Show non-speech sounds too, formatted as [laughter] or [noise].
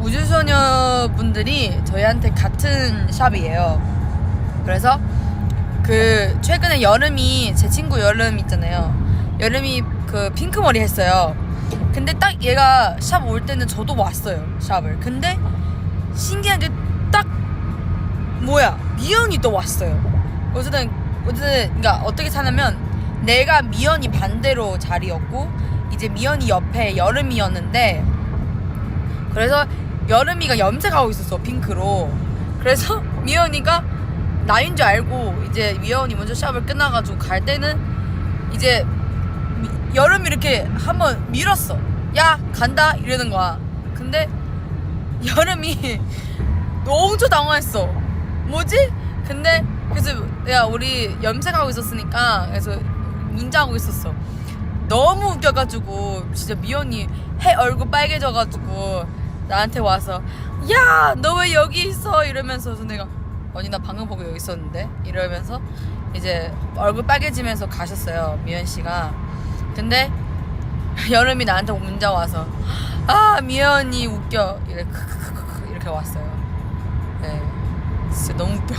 우주소녀 분들이 저희한테 같은 샵이에요. 그래서 그 최근에 여름이 제 친구 여름 있잖아요. 여름이 그 핑크 머리 했어요. 근데 딱 얘가 샵 올 때는 저도 왔어요 샵을. 근데 신기한 게 딱 뭐야 미연이 또 왔어요. 어쨌든 어쨌든 그러니까 어떻게 사냐면 내가 미연이 반대로 자리였고 이제 미연이 옆에 여름이었는데 그래서 여름이가 염색하고 있었어 핑크로. 그래서 [laughs] 미연이가 나인 줄 알고 이제 미연이 먼저 샵을 끝나가지고 갈 때는 이제 미- 여름이 이렇게 한번 밀었어. 야 간다! 이러는 거야. 근데 [laughs] 여름이 [laughs] 엄청 당황했어. 뭐지? 근데 그래서 내가 우리 염색하고 있었으니까 그래서 인자하고 있었어. 너무 웃겨가지고 진짜 미연이 해 얼굴 빨개져가지고 나한테 와서 야 너 왜 여기 있어? 이러면서 내가 아니 나 방금 보고 여기 있었는데? 이러면서 이제 얼굴 빨개지면서 가셨어요 미연 씨가. 근데 [laughs] 여름이 나한테 문자 와서 아 미연이 웃겨. 크크크크 이렇게 왔어요. 네. 진짜 너무 웃겨